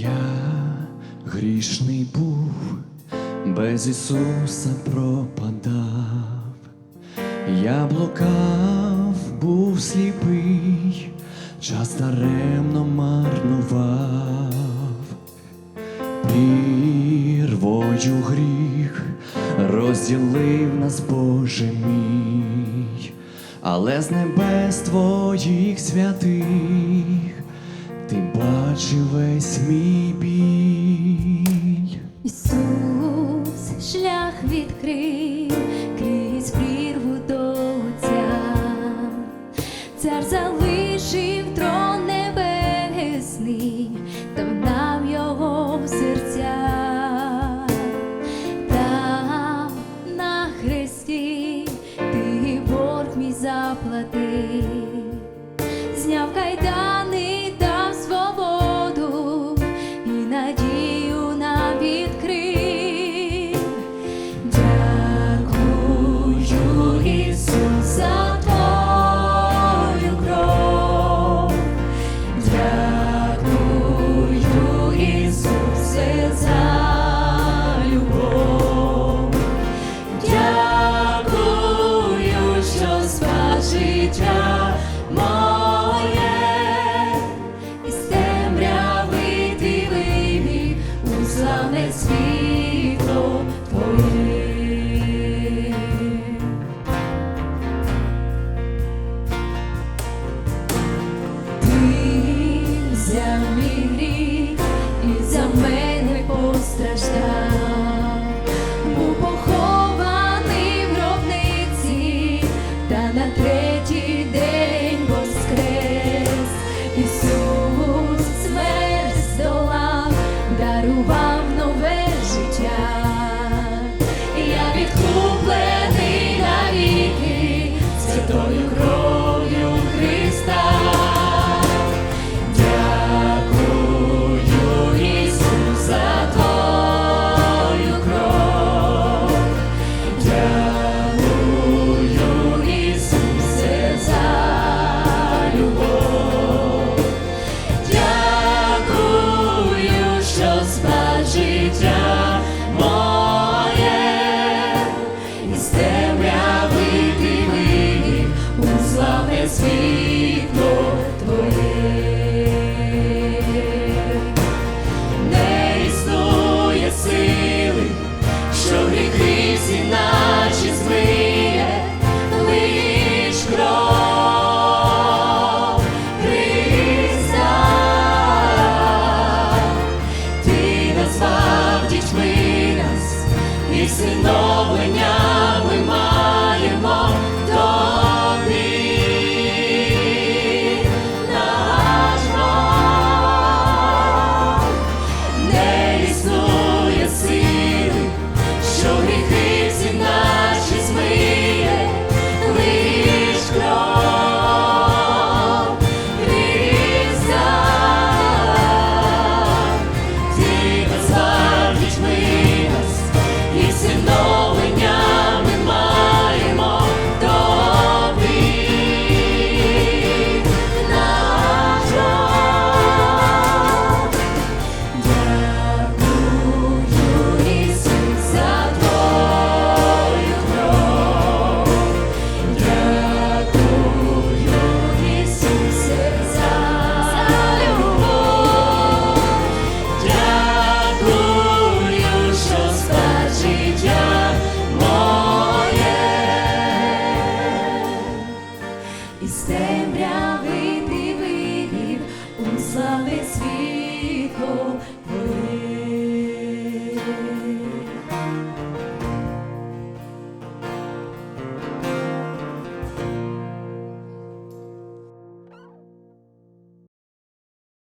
Я грішний був, без Ісуса пропадав, я блукав, був сліпий, час даремно марнував, Пірвою гріх розділив нас, Боже мій, але з небес твоїх святих ти бачив весь мій біль. стане світло Твоє. Ти і за мене постраждав. відсиновлення.